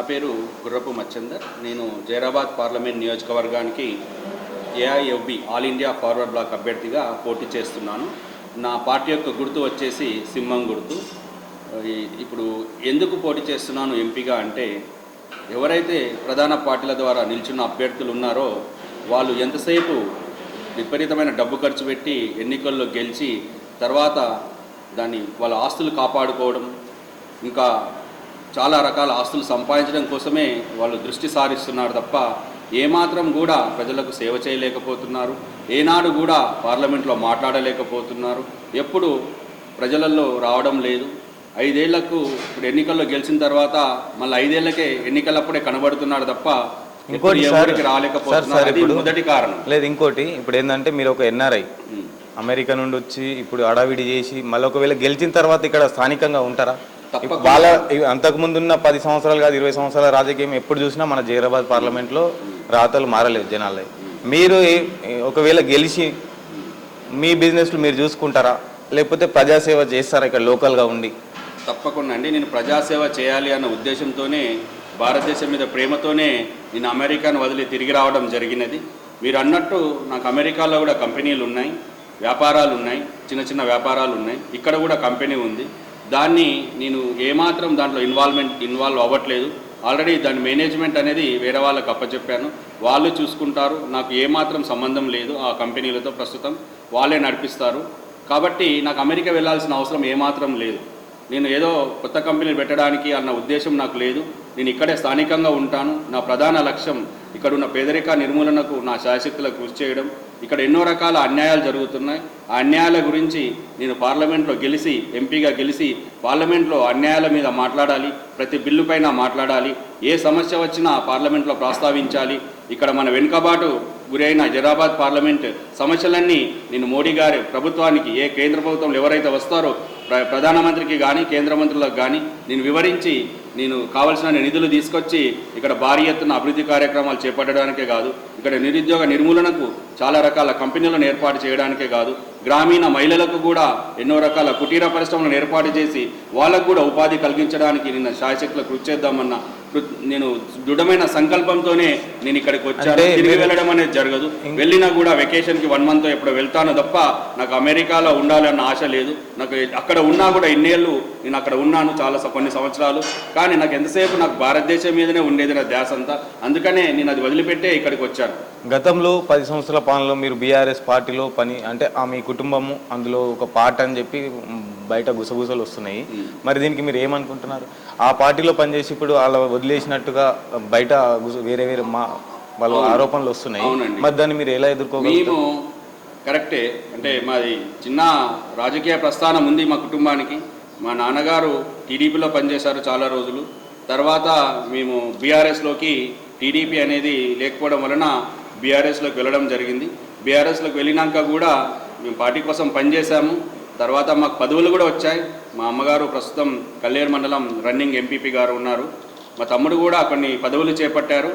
నా పేరు గుర్రపు మచ్చందర్. నేను జైరాబాద్ పార్లమెంట్ నియోజకవర్గానికి AIFB All India Forward Bloc అభ్యర్థిగా పోటీ చేస్తున్నాను. నా పార్టీ యొక్క గుర్తు వచ్చేసి సింహం గుర్తు. ఇప్పుడు ఎందుకు పోటీ చేస్తున్నాను ఎంపీగా అంటే ఎవరైతే ప్రధాన పార్టీల ద్వారా నిల్చున్న అభ్యర్థులు ఉన్నారో వాళ్ళు ఎంతసేపు విపరీతమైన డబ్బు ఖర్చు పెట్టి ఎన్నికల్లో గెలిచి తర్వాత దాన్ని వాళ్ళ ఆస్తులు కాపాడుకోవడం ఇంకా చాలా రకాల ఆస్తులు సంపాదించడం కోసమే వాళ్ళు దృష్టి సారిస్తున్నారు తప్ప ఏమాత్రం కూడా ప్రజలకు సేవ చేయలేకపోతున్నారు. ఏనాడు కూడా పార్లమెంట్లో మాట్లాడలేకపోతున్నారు. ఎప్పుడు ప్రజలలో రావడం లేదు. ఐదేళ్ళకు ఇప్పుడు ఎన్నికల్లో గెలిచిన తర్వాత మళ్ళీ ఐదేళ్ళకే ఎన్నికలప్పుడే కనబడుతున్నాడు తప్ప ఇంకోటి రాలేకపోతున్నారు. మొదటి కారణం. లేదు ఇంకోటి ఇప్పుడు ఏంటంటే మీరు ఒక ఎన్ఆర్ఐ. అమెరికా నుండి వచ్చి ఇప్పుడు అడావిడి చేసి మళ్ళీ ఒకవేళ గెలిచిన తర్వాత ఇక్కడ స్థానికంగా ఉంటారా? వాళ్ళ అంతకుముందు ఉన్న పది సంవత్సరాలు కాదు ఇరవై సంవత్సరాల రాజకీయం ఎప్పుడు చూసినా మన జైరాబాద్ పార్లమెంట్లో రాతలు మారలేదు జనాలు మీరు ఒకవేళ గెలిచి మీ బిజినెస్లు మీరు చూసుకుంటారా? లేకపోతే ప్రజాసేవ చేస్తారా ఇక్కడ లోకల్గా ఉండి? తప్పకుండా అండి. నేను ప్రజాసేవ చేయాలి అన్న ఉద్దేశంతోనే భారతదేశం మీద ప్రేమతోనే నేను అమెరికాను వదిలి తిరిగి రావడం జరిగినది. మీరు అన్నట్టు నాకు అమెరికాలో కూడా కంపెనీలు ఉన్నాయి వ్యాపారాలు ఉన్నాయి చిన్న చిన్న వ్యాపారాలు ఉన్నాయి. ఇక్కడ కూడా కంపెనీ ఉంది. దాన్ని నేను ఏమాత్రం దాంట్లో ఇన్వాల్వ్మెంట్ ఇన్వాల్వ్ అవ్వట్లేదు. ఆల్రెడీ దాని మేనేజ్మెంట్ అనేది వేరే వాళ్ళకి అప్పచెప్పాను. వాళ్ళు చూసుకుంటారు. నాకు ఏమాత్రం సంబంధం లేదు ఆ కంపెనీలతో ప్రస్తుతం. వాళ్ళే నడిపిస్తారు. కాబట్టి నాకు అమెరికా వెళ్ళాల్సిన అవసరం ఏమాత్రం లేదు. నేను ఏదో కొత్త కంపెనీలు పెట్టడానికి అన్న ఉద్దేశం నాకు లేదు. నేను ఇక్కడే స్థానికంగా ఉంటాను. నా ప్రధాన లక్ష్యం ఇక్కడున్న పేదరిక నిర్మూలనకు నా శాయశక్తులకు కృషి చేయడం. ఇక్కడ ఎన్నో రకాల అన్యాయాలు జరుగుతున్నాయి. ఆ అన్యాయాల గురించి నేను పార్లమెంట్లో గెలిచి ఎంపీగా గెలిచి పార్లమెంట్లో అన్యాయాల మీద మాట్లాడాలి ప్రతి బిల్లు పైన మాట్లాడాలి ఏ సమస్య వచ్చినా పార్లమెంట్లో ప్రస్తావించాలి. ఇక్కడ మన వెనుకబాటు గురైన జరాబాద్ పార్లమెంట్ సమస్యలన్నీ నేను మోడీ గారి ప్రభుత్వానికి ఏ కేంద్ర ప్రభుత్వంలో ఎవరైతే వస్తారో ప్ర- ప్రధానమంత్రికి కానీ కేంద్ర మంత్రులకు కానీ నేను వివరించి నేను కావలసిన నిధులు తీసుకొచ్చి ఇక్కడ భారీ ఎత్తున అభివృద్ధి కార్యక్రమాలు చేపట్టడానికే కాదు ఇక్కడ నిరుద్యోగ నిర్మూలనకు చాలా రకాల కంపెనీలను ఏర్పాటు చేయడానికే కాదు గ్రామీణ మహిళలకు కూడా ఎన్నో రకాల కుటీర పరిశ్రమలను ఏర్పాటు చేసి వాళ్ళకు కూడా ఉపాధి కలిగించడానికి నిన్న శాయశక్తులు కృషి చేద్దామన్న నేను దృఢమైన సంకల్పంతోనే నేను ఇక్కడికి వచ్చాను. తిరిగి వెళ్ళడం అనేది జరగదు. వెళ్ళినా కూడా వెకేషన్కి వన్ మంత్ ఎప్పుడు వెళ్తాను తప్ప నాకు అమెరికాలో ఉండాలన్న ఆశ లేదు. నాకు అక్కడ ఉన్నా కూడా ఇన్నేళ్ళు నేను అక్కడ ఉన్నాను చాలా కొన్ని సంవత్సరాలు. కానీ నాకు ఎంతసేపు నాకు భారతదేశం మీదనే ఉండేది నా ధ్యాస అంతా. అందుకనే నేను అది వదిలిపెట్టే ఇక్కడికి వచ్చాను. గతంలో పది సంవత్సరాల పాలనలో మీరు బీఆర్ఎస్ పార్టీలో పని అంటే ఆ మీ కుటుంబము అందులో ఒక పార్ట్ అని చెప్పి బయట గుసగుసలు వస్తున్నాయి. మరి దీనికి మీరు ఏమనుకుంటున్నారు? ఆ పార్టీలో పనిచేసి ఇప్పుడు వాళ్ళ వదిలేసినట్టుగా బయట వేరే వేరే మా వాళ్ళ ఆరోపణలు వస్తున్నాయి. మరి దాన్ని మీరు ఎలా ఎదుర్కోగలుగుతారు? మేము కరెక్టే. అంటే మాది చిన్న రాజకీయ ప్రస్థానం ఉంది మా కుటుంబానికి. మా నాన్నగారు టీడీపీలో పనిచేశారు చాలా రోజులు. తర్వాత మేము బీఆర్ఎస్లోకి టీడీపీ అనేది లేకపోవడం వలన బీఆర్ఎస్లోకి వెళ్ళడం జరిగింది. బీఆర్ఎస్లోకి వెళ్ళినాక కూడా మేము పార్టీ కోసం పనిచేశాము. తర్వాత మాకు పదవులు కూడా వచ్చాయి. మా అమ్మగారు ప్రస్తుతం కల్లేరు మండలం రన్నింగ్ ఎంపీపీ గారు ఉన్నారు. మా తమ్ముడు కూడా కొన్ని పదవులు చేపట్టారు.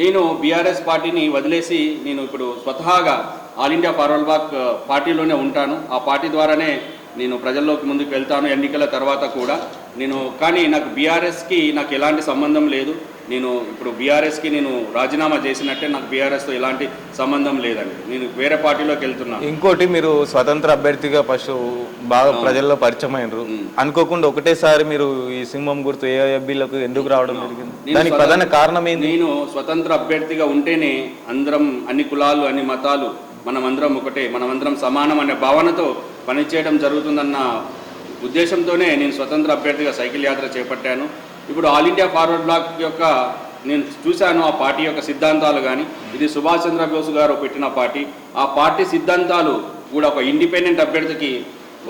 నేను బీఆర్ఎస్ పార్టీని వదిలేసి నేను ఇప్పుడు స్వతహాగా ఆల్ ఇండియా ఫార్వర్డ్ వాక్ పార్టీలోనే ఉంటాను. ఆ పార్టీ ద్వారానే నేను ప్రజల్లోకి ముందుకు వెళ్తాను ఎన్నికల తర్వాత కూడా. నేను కానీ నాకు బీఆర్ఎస్కి నాకు ఎలాంటి సంబంధం లేదు. నేను ఇప్పుడు బీఆర్ఎస్కి నేను రాజీనామా చేసినట్టే నాకు బీఆర్ఎస్తో ఎలాంటి సంబంధం లేదండి. నేను వేరే పార్టీలోకి వెళ్తున్నాను. ఇంకోటి మీరు స్వతంత్ర అభ్యర్థిగా ఫస్ట్ బాగా ప్రజల్లో పరిచయం అయినరు. అనుకోకుండా ఒకటేసారి మీరు ఈ సింహం గుర్తు ఏఐఎఫ్బీలకు ఎందుకు రావడం జరిగింది? దానికి ప్రధాన కారణం ఏంది? నేను స్వతంత్ర అభ్యర్థిగా ఉంటేనే అందరం అన్ని కులాలు అన్ని మతాలు మనమందరం ఒకటే మనమందరం సమానం అనే భావనతో పనిచేయడం జరుగుతుందన్న ఉద్దేశంతోనే నేను స్వతంత్ర అభ్యర్థిగా సైకిల్ యాత్ర చేపట్టాను. ఇప్పుడు ఆల్ ఇండియా ఫార్వర్డ్ బ్లాక్ యొక్క నేను చూశాను ఆ పార్టీ యొక్క సిద్ధాంతాలు కానీ ఇది సుభాష్ చంద్రబోస్ గారు పెట్టిన పార్టీ. ఆ పార్టీ సిద్ధాంతాలు కూడా ఒక ఇండిపెండెంట్ అభ్యర్థికి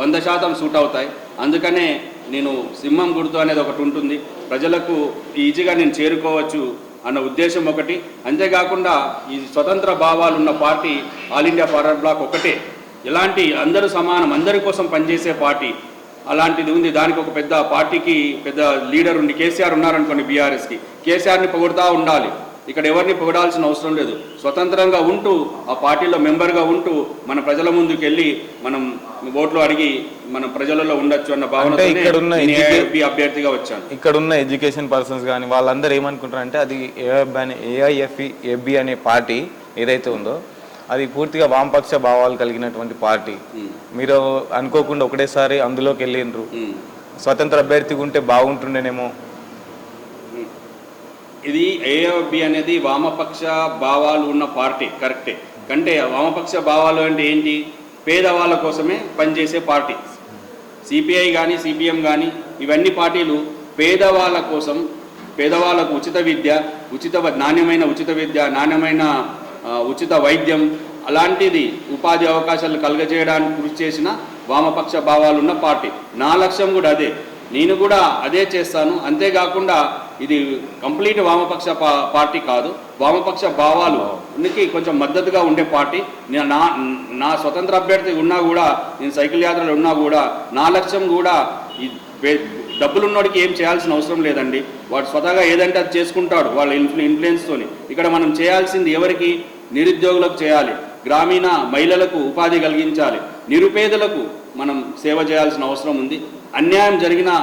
వంద శాతం సూట్ అవుతాయి. అందుకనే నేను సింహం గుర్తు అనేది ఒకటి ఉంటుంది. ప్రజలకు ఈజీగా నేను చేరుకోవచ్చు అన్న ఉద్దేశం ఒకటి. అంతేకాకుండా ఈ స్వతంత్ర భావాలు ఉన్న party All India Forward Bloc ఒకటే. ఎలాంటి అందరూ సమానం అందరి కోసం పనిచేసే పార్టీ. అలాంటిది ఉంది. దానికి ఒక పెద్ద పార్టీకి పెద్ద లీడర్ ఉండి కేసీఆర్ ఉన్నారనుకోండి బీఆర్ఎస్కి. కేసీఆర్ని పొగుడుతూ ఉండాలి. ఇక్కడ ఎవరిని పొగడాల్సిన అవసరం లేదు. స్వతంత్రంగా ఉంటూ ఆ పార్టీలో మెంబర్గా ఉంటూ మన ప్రజల ముందుకు వెళ్ళి మనం ఓట్లు అడిగి మన ప్రజలలో ఉండొచ్చు అన్న అంటే ఇక్కడ ఉన్న భావన ఎడ్యుకే- అభ్యర్థిగా వచ్చాను. ఇక్కడ ఉన్న ఎడ్యుకేషన్ పర్సన్స్ కానీ వాళ్ళందరూ ఏమనుకుంటారు అంటే అది ఏఐఎఫ్ఈ ఎఫ్బి అనే పార్టీ ఏదైతే ఉందో అది పూర్తిగా వామపక్ష భావాలు కలిగినటువంటి పార్టీ. మీరు అనుకోకుండా ఒకటేసారి అందులోకి వెళ్ళిండ్రు. స్వతంత్ర అభ్యర్థిగా ఉంటే బాగుంటుండేనేమో. ఇది ఏఎఫ్బి అనేది వామపక్ష భావాలు ఉన్న పార్టీ కరెక్టే. కంటే వామపక్ష భావాలు అంటే ఏంటి? పేదవాళ్ళ కోసమే పనిచేసే పార్టీ. సిపిఐ కానీ సిపిఎం కానీ ఇవన్నీ పార్టీలు పేదవాళ్ళ కోసం పేదవాళ్ళకు ఉచిత విద్య ఉచిత నాణ్యమైన ఉచిత విద్య నాణ్యమైన ఉచిత వైద్యం అలాంటిది ఉపాధి అవకాశాలు కలుగజేయడానికి కృషి చేసిన వామపక్ష భావాలున్న పార్టీ. నా లక్ష్యం కూడా అదే. నేను కూడా అదే చేస్తాను. అంతేకాకుండా ఇది కంప్లీట్ వామపక్ష పార్టీ కాదు. వామపక్ష భావాలు ఉనికి కొంచెం మద్దతుగా ఉండే పార్టీ. నేను నా నా స్వతంత్ర అభ్యర్థి ఉన్నా కూడా నేను సైకిల్ యాత్రలు ఉన్నా కూడా నా లక్ష్యం కూడా ఈ డబ్బులు ఉన్నోడికి ఏం చేయాల్సిన అవసరం లేదండి. వాడు స్వతహాగా ఏదంటే అది చేసుకుంటాడు. వాళ్ళ ఇన్ఫ్లు ఇన్ఫ్లుయెన్స్తోని. ఇక్కడ మనం చేయాల్సింది ఎవరికి? నిరుద్యోగులకు చేయాలి. గ్రామీణ మహిళలకు ఉపాధి కలిగించాలి. నిరుపేదలకు మనం సేవ చేయాల్సిన అవసరం ఉంది. అన్యాయం జరిగినా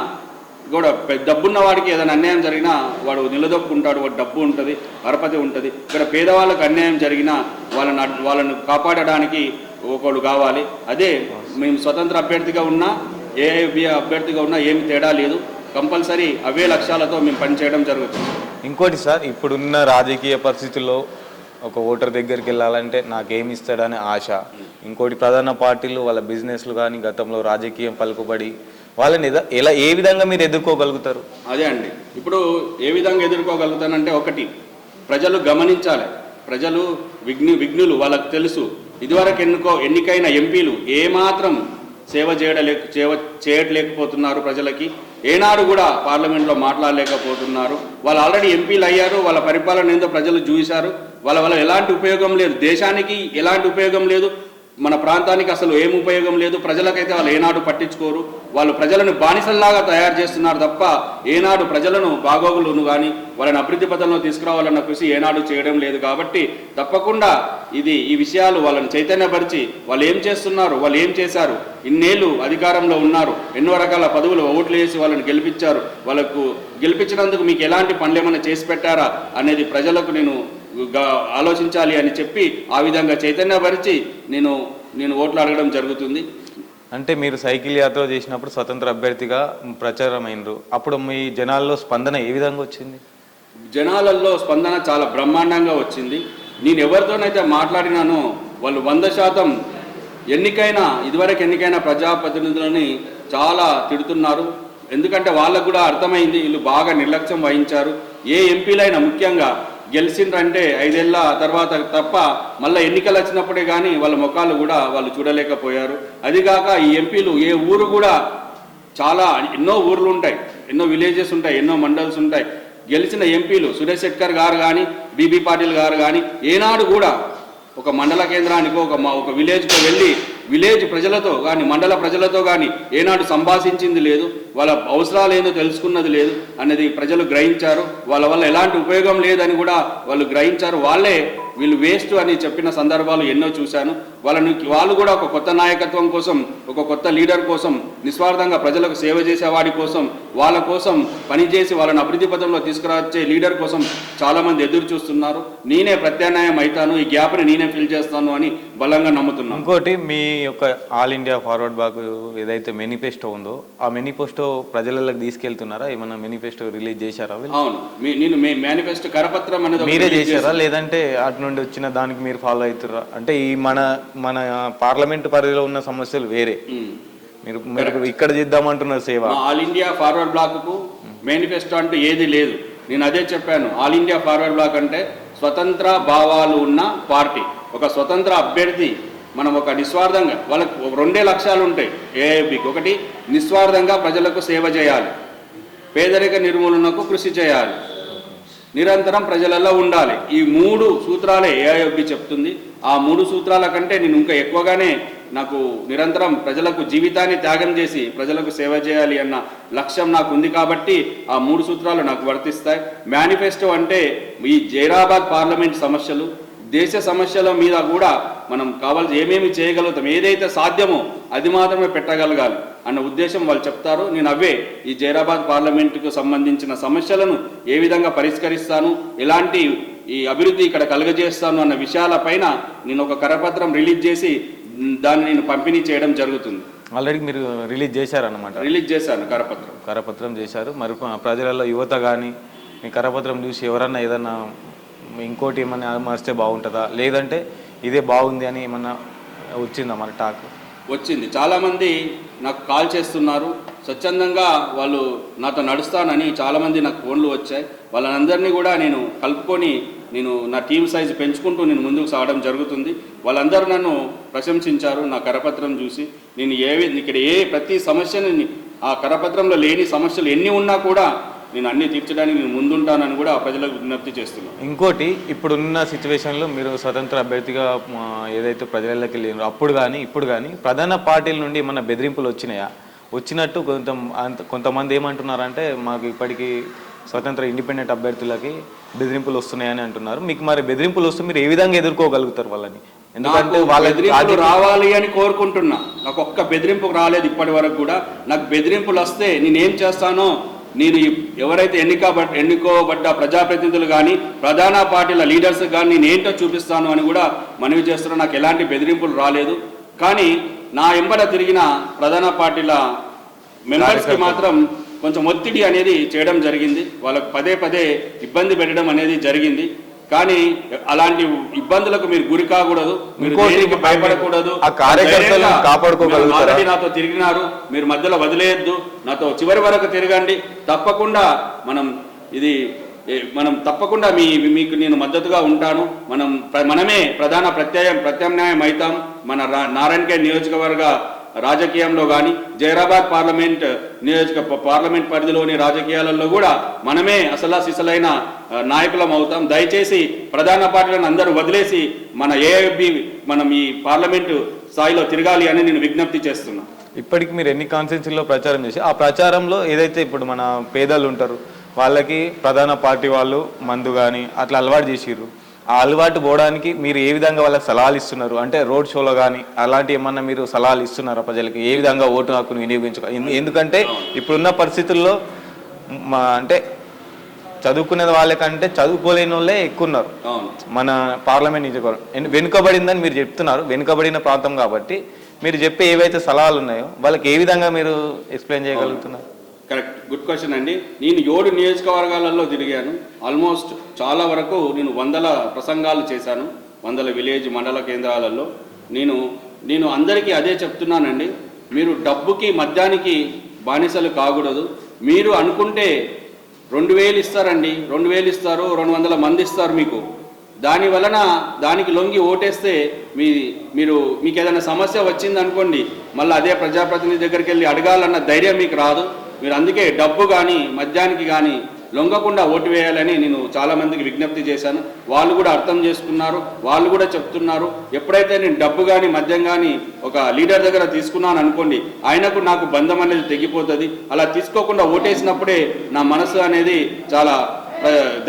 కూడా డబ్బున్న వాడికి ఏదైనా అన్యాయం జరిగినా వాడు నిలదొక్కుంటాడు. వాడు డబ్బు ఉంటుంది పరపతి ఉంటుంది. ఇక్కడ పేదవాళ్ళకు అన్యాయం జరిగినా వాళ్ళని వాళ్ళను కాపాడడానికి ఒకడు కావాలి. అదే మేము స్వతంత్ర అభ్యర్థిగా ఉన్నా ఏఐబి అభ్యర్థిగా ఉన్నా ఏమి తేడా లేదు. కంపల్సరీ అవే లక్ష్యాలతో మేము పనిచేయడం జరుగుతుంది. ఇంకోటి సార్ ఇప్పుడున్న రాజకీయ పరిస్థితుల్లో ఒక ఓటర్ దగ్గరికి వెళ్ళాలంటే నాకేమి ఇస్తాడనే ఆశ. ఇంకోటి ప్రధాన పార్టీలు వాళ్ళ బిజినెస్లు కానీ గతంలో రాజకీయం పలుకుబడి వాళ్ళని ఎలా ఏ విధంగా మీరు ఎదుర్కోగలుగుతారు? అదే అండి. ఇప్పుడు ఏ విధంగా ఎదుర్కోగలుగుతానంటే ఒకటి ప్రజలు గమనించాలి. ప్రజలు విఘ్ని విఘ్నులు వాళ్ళకు తెలుసు. ఇదివరకు ఎన్నుకో ఎన్నికైన ఎంపీలు ఏమాత్రం సేవ చేయడలే సేవ చేయట్లేకపోతున్నారు ప్రజలకి. ఏనాడు కూడా పార్లమెంట్లో మాట్లాడలేకపోతున్నారు. వాళ్ళు ఆల్రెడీ ఎంపీలు అయ్యారు వాళ్ళ పరిపాలన ఏందో ప్రజలు చూశారు. వాళ్ళ వల్ల ఎలాంటి ఉపయోగం లేదు. దేశానికి ఎలాంటి ఉపయోగం లేదు. మన ప్రాంతానికి అసలు ఏం ఉపయోగం లేదు. ప్రజలకైతే వాళ్ళు ఏనాడు పట్టించుకోరు. వాళ్ళు ప్రజలను బానిసల్లాగా తయారు చేస్తున్నారు తప్ప ఏనాడు ప్రజలను బాగోగులను కానీ వాళ్ళని అభివృద్ధి పథంలో తీసుకురావాలన్న కృషి ఏనాడు చేయడం లేదు కాబట్టి తప్పకుండా ఇది ఈ విషయాలు వాళ్ళని చైతన్యపరిచి వాళ్ళు ఏం చేస్తున్నారు వాళ్ళు ఏం చేశారు ఇన్నేళ్ళు అధికారంలో ఉన్నారు ఎన్నో రకాల పదవులు ఓట్లు వేసి వాళ్ళని గెలిపించారు. వాళ్ళకు గెలిపించినందుకు మీకు ఎలాంటి పనులు ఏమైనా చేసి పెట్టారా అనేది ప్రజలకు నేను ఆలోచించాలి అని చెప్పి ఆ విధంగా చైతన్యపరిచి నేను నేను ఓట్లు అడగడం జరుగుతుంది. అంటే మీరు సైకిల్ యాత్ర చేసినప్పుడు స్వతంత్ర అభ్యర్థిగా ప్రచారం అయినరు అప్పుడు మీ జనాల్లో స్పందన ఏ విధంగా వచ్చింది? జనాలలో స్పందన చాలా బ్రహ్మాండంగా వచ్చింది. నేను ఎవరితోనైతే మాట్లాడినానో వాళ్ళు వంద శాతం ఎన్నికైన ఇదివరకు ఎన్నికైన ప్రజాప్రతినిధులని చాలా తిడుతున్నారు. ఎందుకంటే వాళ్ళకు కూడా అర్థమైంది వీళ్ళు బాగా నిర్లక్ష్యం వహించారు. ఏ ఎంపీలైనా ముఖ్యంగా గెలిచిండ్రంటే ఐదేళ్ళ తర్వాత తప్ప మళ్ళీ ఎన్నికలు వచ్చినప్పుడే కానీ వాళ్ళ ముఖాలు కూడా వాళ్ళు చూడలేకపోయారు. అదిగాక ఈ ఎంపీలు ఏ ఊరు కూడా చాలా ఎన్నో ఊర్లు ఉంటాయి ఎన్నో విలేజెస్ ఉంటాయి ఎన్నో మండల్స్ ఉంటాయి. గెలిచిన ఎంపీలు సురేష్ శెట్కర్ గారు కానీ బీబీ పాటిల్ గారు కానీ ఏనాడు కూడా ఒక మండల కేంద్రానికి ఒక మా ఒక విలేజ్కో వెళ్ళి విలేజ్ ప్రజలతో కానీ మండల ప్రజలతో కానీ ఏనాడు సంభాషించింది లేదు వాళ్ళ అవసరాలు ఏందో తెలుసుకున్నది లేదు అనేది ప్రజలు గ్రహించారు. వాళ్ళ వల్ల ఎలాంటి ఉపయోగం లేదని కూడా వాళ్ళు గ్రహించారు. వాళ్ళే వీళ్ళు వేస్ట్ అని చెప్పిన సందర్భాలు ఎన్నో చూశాను. వాళ్ళని వాళ్ళు కూడా ఒక కొత్త నాయకత్వం కోసం ఒక కొత్త లీడర్ కోసం నిస్వార్థంగా ప్రజలకు సేవ చేసేవాడి కోసం వాళ్ళ కోసం పనిచేసి వాళ్ళని అభివృద్ధి పథంలో తీసుకురావచ్చే లీడర్ కోసం చాలామంది ఎదురు చూస్తున్నారు. నేనే ప్రత్యామ్నాయం అవుతాను ఈ గ్యాప్ని నేనే ఫిల్ చేస్తాను అని బలంగా నమ్ముతున్నాను ఇంకోటి మీ యొక్క ఆల్ ఇండియా ఫార్వర్డ్ బ్లాక్ ఏదైతే మేనిఫెస్టో ఉందో ఆ మేనిఫెస్టో ప్రజలకు తీసుకెళ్తున్నారా? ఏమన్నా మేనిఫెస్టో రిలీజ్ చేశారా? అవును. నేను మీ మేనిఫెస్టో కరపత్రం అనేది మీరే చేశారా. లేదంటే అటు నుండి వచ్చిన దానికి మీరు ఫాలో అవుతారా అంటే ఈ మన మన పార్లమెంట్ పరిధిలో ఉన్న సమస్యలు వేరే. మీరు మీరు ఇక్కడ చేద్దామంటున్నారు సేవ. ఆల్ ఇండియా ఫార్వర్డ్ బ్లాక్కు మేనిఫెస్టో అంటూ ఏది లేదు. నేను అదే చెప్పాను. ఆల్ ఇండియా ఫార్వర్డ్ బ్లాక్ అంటే స్వతంత్ర భావాలు ఉన్న పార్టీ. ఒక స్వతంత్ర అభ్యర్థి మనం ఒక నిస్వార్థంగా వాళ్ళకు రెండే లక్ష్యాలు ఉంటాయి. ఏఐబికి ఒకటి నిస్వార్థంగా ప్రజలకు సేవ చేయాలి. పేదరిక నిర్మూలనకు కృషి చేయాలి. నిరంతరం ప్రజలలో ఉండాలి. ఈ మూడు సూత్రాలే ఏఐబి చెప్తుంది. ఆ మూడు సూత్రాల కంటే నేను ఇంకా ఎక్కువగానే నాకు నిరంతరం ప్రజలకు జీవితాన్ని త్యాగం చేసి ప్రజలకు సేవ చేయాలి అన్న లక్ష్యం నాకు ఉంది కాబట్టి ఆ మూడు సూత్రాలు నాకు వర్తిస్తాయి. మేనిఫెస్టో అంటే ఈ జైరాబాద్ పార్లమెంట్ సమస్యలు దేశ సమస్యల మీద కూడా మనం కావాల్సి ఏమేమి చేయగలుగుతాం ఏదైతే సాధ్యమో అది మాత్రమే పెట్టగలగాలి అన్న ఉద్దేశం వాళ్ళు చెప్తారు. నేను అవే ఈ జైరాబాద్ పార్లమెంటుకు సంబంధించిన సమస్యలను ఏ విధంగా పరిష్కరిస్తాను ఎలాంటి ఈ అభివృద్ధి ఇక్కడ కలుగజేస్తాను అన్న విషయాలపైన నేను ఒక కరపత్రం రిలీజ్ చేసి దాన్ని నేను పంపిణీ చేయడం జరుగుతుంది. ఆల్రెడీ మీరు రిలీజ్ చేశారన్నమాట. రిలీజ్ చేశాను కరపత్రం. కరపత్రం చేశారు. మరి ప్రజలలో యువత కానీ మీ కరపత్రం చూసి ఎవరన్నా ఏదన్నా ఇంకోటి ఏమైనా మరిస్తే బాగుంటుందా? లేదంటే ఇదే బాగుంది అని ఏమన్నా వచ్చిందా మన టాక్? వచ్చింది. చాలామంది నాకు కాల్ చేస్తున్నారు. స్వచ్ఛందంగా వాళ్ళు నాతో నడుస్తానని చాలామంది నాకు ఫోన్లు వచ్చాయి. వాళ్ళందరినీ కూడా నేను కలుపుకొని నేను నా టీం సైజు పెంచుకుంటూ నేను ముందుకు సాగడం జరుగుతుంది. వాళ్ళందరూ నన్ను ప్రశంసించారు నా కరపత్రం చూసి. నేను ఏ ఇక్కడ ఏ ప్రతి సమస్యని ఆ కరపత్రంలో లేని సమస్యలు ఎన్ని ఉన్నా కూడా నేను అన్ని తీర్చడానికి నేను ముందుంటానని కూడా ఆ ప్రజలకు విజ్ఞప్తి చేస్తున్నాను. ఇంకోటి ఇప్పుడున్న సిచ్యువేషన్లో మీరు స్వతంత్ర అభ్యర్థిగా ఏదైతే ప్రజలకి వెళ్ళినారో అప్పుడు కానీ ఇప్పుడు కానీ ప్రధాన పార్టీల నుండి ఏమన్నా బెదిరింపులు వచ్చినాయా? వచ్చినట్టు కొంత కొంతమంది ఏమంటున్నారంటే మాకు ఇప్పటికీ స్వతంత్ర ఇండిపెండెంట్ అభ్యర్థులకి బెదిరింపులు వస్తున్నాయని అంటున్నారు. మీకు మరి బెదిరింపులు వస్తే మీరు ఏ విధంగా ఎదుర్కోగలుగుతారు వాళ్ళని? ఎందుకంటే వాళ్ళ బెదిరింపులు రావాలి అని కోరుకుంటున్నా. నాకు ఒక్క బెదిరింపు రాలేదు ఇప్పటి వరకు కూడా. నాకు బెదిరింపులు వస్తే నేనేం చేస్తానో నేను ఎవరైతే ఎన్నిక ఎన్నుకోబడ్డ ప్రజాప్రతినిధులు కానీ ప్రధాన పార్టీల లీడర్స్ కానీ నేను ఏంటో చూపిస్తాను అని కూడా మనవి చేస్తున్నా. నాకు ఎలాంటి బెదిరింపులు రాలేదు. కానీ నా ఎంబడ తిరిగిన ప్రధాన పార్టీల మెంబర్స్కి మాత్రం కొంచెం ఒత్తిడి అనేది చేయడం జరిగింది. వాళ్ళకు పదే పదే ఇబ్బంది పెట్టడం అనేది జరిగింది. కానీ అలాంటి ఇబ్బందులకు మీరు గురి కాకూడదు మీరు భయపడకూడదు. ఆల్రెడీ నాతో తిరిగినారు మీరు మధ్యలో వదిలేయద్దు నాతో చివరి వరకు తిరగండి. తప్పకుండా మనం ఇది మనం తప్పకుండా మీ మీకు నేను మద్దతుగా ఉంటాను. మనం మనమే ప్రధాన ప్రత్యయం ప్రత్యామ్నాయం అవుతాం. మన నారాయణఖేడ్ నియోజకవర్గ రాజకీయంలో కానీ జైరాబాద్ పార్లమెంట్ నియోజక పార్లమెంట్ పరిధిలోని రాజకీయాలలో కూడా మనమే అసలా సిసలైన నాయకులం అవుతాం. దయచేసి ప్రధాన పార్టీలను అందరూ వదిలేసి మన ఏఐబి మనం ఈ పార్లమెంటు స్థాయిలో తిరగాలి అని నేను విజ్ఞప్తి చేస్తున్నా. ఇప్పటికి మీరు ఎన్ని కాన్స్టిట్యూన్సీలో ప్రచారం చేసి ఆ ప్రచారంలో ఏదైతే ఇప్పుడు మన పేదలు ఉంటారు వాళ్ళకి ప్రధాన పార్టీ వాళ్ళు మందు కానీ అట్లా అలవాటు చేసిర్రు. ఆ అలవాటు పోవడానికి మీరు ఏ విధంగా వాళ్ళకి సలహాలు ఇస్తున్నారు? అంటే రోడ్ షోలో కానీ అలాంటి ఏమన్నా మీరు సలహాలు ఇస్తున్నారా ప్రజలకి? ఏ విధంగా ఓటు హక్కును వినియోగించుకో? ఎందు- ఎందుకంటే ఇప్పుడున్న పరిస్థితుల్లో మా అంటే చదువుకునే వాళ్ళకంటే చదువుకోలేని వాళ్ళే ఎక్కువ ఉన్నారు మన పార్లమెంట్ నియోజకవర్గం. వెనుకబడిందని మీరు చెప్తున్నారు. వెనుకబడిన ప్రాంతం కాబట్టి మీరు చెప్పే ఏవైతే సలహాలు ఉన్నాయో వాళ్ళకి ఏ విధంగా మీరు ఎక్స్ప్లెయిన్ చేయగలుగుతున్నారు? కరెక్ట్. గుడ్ క్వశ్చన్ అండి. నేను ఏడు నియోజకవర్గాలలో తిరిగాను. ఆల్మోస్ట్ చాలా వరకు నేను వందల ప్రసంగాలు చేశాను. వందల విలేజ్ మండల కేంద్రాలలో. నేను నేను అందరికీ అదే చెప్తున్నానండి. మీరు డబ్బుకి మద్యానికి బానిసలు కాకూడదు. మీరు అనుకుంటే రెండు వేలు ఇస్తారండి. రెండు వేలు ఇస్తారు రెండు వందల మంది ఇస్తారు మీకు. దాని వలన దానికి లొంగి ఓటేస్తే మీ మీరు మీకు ఏదైనా సమస్య వచ్చింది అనుకోండి మళ్ళీ అదే ప్రజాప్రతినిధి దగ్గరికి వెళ్ళి అడగాలన్న ధైర్యం మీకు రాదు. మీరు అందుకే డబ్బు కానీ మద్యానికి కానీ లొంగకుండా ఓటు వేయాలని నేను చాలామందికి విజ్ఞప్తి చేశాను. వాళ్ళు కూడా అర్థం చేసుకున్నారు వాళ్ళు కూడా చెప్తున్నారు. ఎప్పుడైతే నేను డబ్బు కానీ మద్యం కానీ ఒక లీడర్ దగ్గర తీసుకున్నాను అనుకోండి ఆయనకు నాకు బంధం అనేది తెగిపోతుంది. అలా తీసుకోకుండా ఓటేసినప్పుడే నా మనసు అనేది చాలా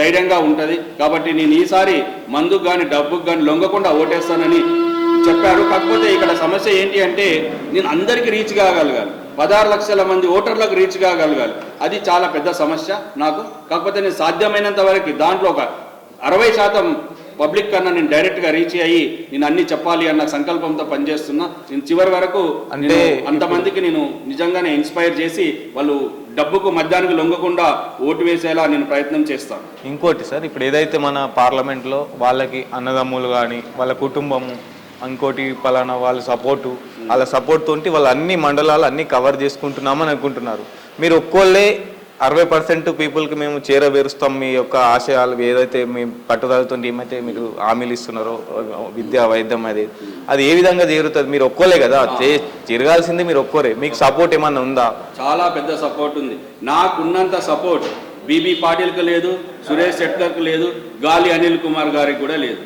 ధైర్యంగా ఉంటుంది. కాబట్టి నేను ఈసారి మందుకు కానీ డబ్బుకు కానీ లొంగకుండా ఓటేస్తానని చెప్పారు. కాకపోతే ఇక్కడ సమస్య ఏంటి అంటే నేను అందరికీ రీచ్ కాగలగాలి. పదహారు లక్షల మంది ఓటర్లకు రీచ్ కాగలగాలి అది చాలా పెద్ద సమస్య నాకు. కాకపోతే నేను సాధ్యమైనంత వరకు దాంట్లో ఒక అరవై శాతం పబ్లిక్ కన్నా నేను డైరెక్ట్గా రీచ్ అయ్యి నేను అన్ని చెప్పాలి అన్న సంకల్పంతో పనిచేస్తున్నా. నేను చివరి వరకు అంటే అంతమందికి నేను నిజంగానే ఇన్స్పైర్ చేసి వాళ్ళు డబ్బుకు మద్యానికి లొంగకుండా ఓటు వేసేలా నేను ప్రయత్నం చేస్తాను. ఇంకోటి సార్ ఇప్పుడు ఏదైతే మన పార్లమెంట్లో వాళ్ళకి అన్నదమ్ములు కానీ వాళ్ళ కుటుంబము ఇంకోటి పలానా వాళ్ళ సపోర్టు వాళ్ళ సపోర్ట్ తోటి వాళ్ళు అన్ని మండలాలు అన్ని కవర్ చేసుకుంటున్నామని అనుకుంటున్నారు. మీరు ఒక్కోళ్ళే అరవై పర్సెంట్ పీపుల్కి మేము చేరవేరుస్తాం మీ యొక్క ఆశయాలు ఏదైతే మీ పట్టుదలతో ఏమైతే మీరు హామీలు ఇస్తున్నారో విద్య వైద్యం అది అది ఏ విధంగా చేరుతుంది? మీరు ఒక్కోలే కదా జరగాల్సింది మీరు ఒక్కోరే. మీకు సపోర్ట్ ఏమన్నా ఉందా? చాలా పెద్ద సపోర్ట్ ఉంది. నాకున్నంత సపోర్ట్ బీబీ పాటిల్కి లేదు సురేష్ శెట్కర్కి లేదు గాలి అనిల్ కుమార్ గారికి కూడా లేదు.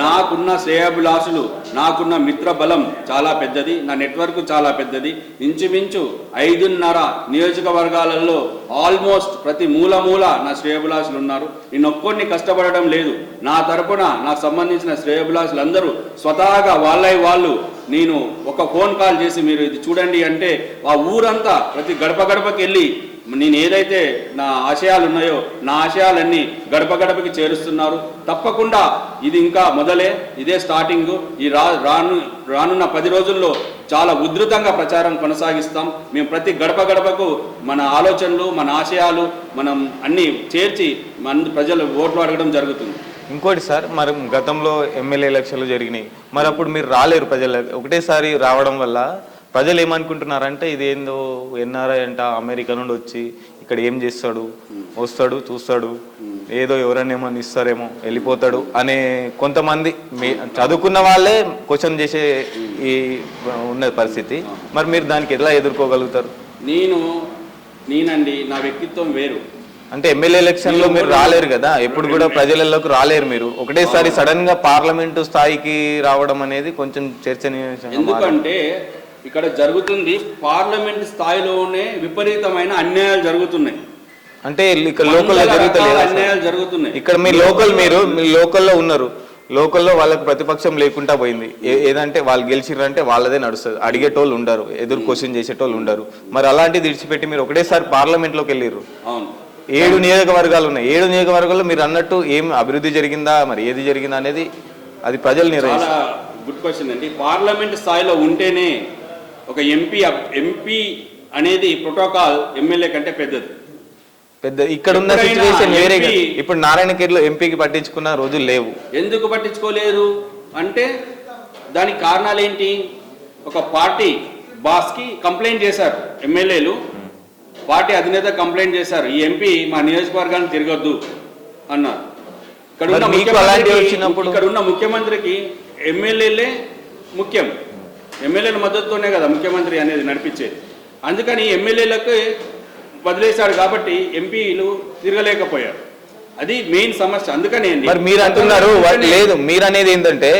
నాకున్న శ్రేయాభిలాసులు నాకున్న మిత్ర బలం చాలా పెద్దది నా నెట్వర్క్ చాలా పెద్దది. ఇంచుమించు ఐదున్నర నియోజకవర్గాలలో ఆల్మోస్ట్ ప్రతి మూల మూల నా శ్రేయభిలాసులు ఉన్నారు. నేను ఒక్కొన్ని కష్టపడడం లేదు. నా తరపున నాకు సంబంధించిన శ్రేయభిలాసులు అందరూ స్వతహాగా వాళ్ళై వాళ్ళు నేను ఒక ఫోన్ కాల్ చేసి మీరు ఇది చూడండి అంటే ఆ ఊరంతా ప్రతి గడప గడపకి వెళ్ళి నేను ఏదైతే నా ఆశయాలు ఉన్నాయో నా ఆశయాలన్నీ గడప గడపకి చేరుస్తున్నారు. తప్పకుండా ఇది ఇంకా మొదలే ఇదే స్టార్టింగ్. ఈ రా రాను రానున్న పది రోజుల్లో చాలా ఉధృతంగా ప్రచారం కొనసాగిస్తాం. మేము ప్రతి గడప గడపకు మన ఆలోచనలు మన ఆశయాలు మనం అన్నీ చేర్చి మన ప్రజలు ఓట్లు అడగడం జరుగుతుంది. ఇంకోటి సార్ మరి గతంలో ఎమ్మెల్యే ఎలక్షన్లు జరిగినాయి. మరి అప్పుడు మీరు రాలేరు ప్రజల ఒకటేసారి రావడం వల్ల ప్రజలు ఏమనుకుంటున్నారంటే ఇదేందో ఎన్ఆర్ఐ అంట అమెరికా నుండి వచ్చి ఇక్కడ ఏం చేస్తాడు? వస్తాడు చూస్తాడు. ఏదో ఎవరైనా ఏమన్నా ఇస్తారేమో వెళ్ళిపోతాడు అనే కొంతమంది మీ చదువుకున్న వాళ్ళే క్వశ్చన్ చేసే ఈ ఉన్న పరిస్థితి. మరి మీరు దానికి ఎలా ఎదుర్కోగలుగుతారు? నేను నేనండి నా వ్యక్తిత్వం వేరు. అంటే ఎమ్మెల్యే ఎలక్షన్లో మీరు రాలేరు కదా? ఎప్పుడు కూడా ప్రజలలోకి రాలేరు మీరు. ఒకటేసారి సడన్గా పార్లమెంటు స్థాయికి రావడం అనేది కొంచెం చర్చనీయాంశంగా మారింది. ఎందుకంటే ఇక్కడ జరుగుతుంది పార్లమెంట్ స్థాయిలోనే విపరీతమైన అన్యాయాలు జరుగుతున్నాయి. అంటే ఇక్కడ లోకల్లో జరుగుతలేదు అన్యాయాలు జరుగుతున్నాయి. ఇక్కడ మీ లోకల్ మీరు మీ లోకల్లో ఉన్నారు. లోకల్లో వాళ్ళకి ప్రతిపక్షం లేకుండా పోయింది. ఏదంటే వాళ్ళు గెలిచిర్రంటే వాళ్ళదే నడుస్తుంది. అడిగేటోళ్ళు ఉండరు ఎదురు క్వశ్చన్ చేసేటోళ్ళు ఉండరు. మరి అలాంటిది విడిచిపెట్టి మీరు ఒకటేసారి పార్లమెంట్లోకి వెళ్ళిర్రు. అవును. ఏడు నియోజకవర్గాలు ఉన్నాయి. ఏడు నియోజకవర్గాల్లో మీరు అన్నట్టు ఏం అభివృద్ధి జరిగిందా మరి ఏది జరిగిందా అనేది అది ప్రజలు నిర్ణయిస్తారు. గుడ్ క్వశ్చన్ అండి. పార్లమెంట్ స్థాయిలో ఉంటేనే ఒక ఎంపీ ఎంపీ అనేది ప్రోటోకాల్ ఎమ్మెల్యే కంటే పెద్దది. పెద్ద ఇక్కడ ఉన్న సిచ్యువేషన్ వేరే ఇప్పుడు నారాయణఖేడ్లో ఎంపీకి పట్టించుకున్న రోజులు లేవు. ఎందుకు పట్టించుకోలేరు అంటే దానికి కారణాలు ఏంటి? ఒక పార్టీ బాస్కి కంప్లైంట్ చేశారు ఎమ్మెల్యేలు పార్టీ అధినేత కంప్లైంట్ చేశారు ఈ ఎంపీ మా నియోజకవర్గాన్ని తిరగొద్దు అన్నారు. ఇక్కడ ఉన్న ముఖ్యమంత్రికి-? ఇక్కడ ఉన్న ముఖ్యమంత్రికి ఎమ్మెల్యేలే ముఖ్యం. ఎమ్మెల్యేల మద్దతుతోనే కదా ముఖ్యమంత్రి అనేది నడిపించేది. అందుకని ఎమ్మెల్యేలకు వదిలేశాడు కాబట్టి ఎంపీలు తిరగలేకపోయారు. అది మెయిన్ సమస్య. అందుకనే మరి మీరు అంటున్నారు లేదు మీరు అనేది ఏంటంటే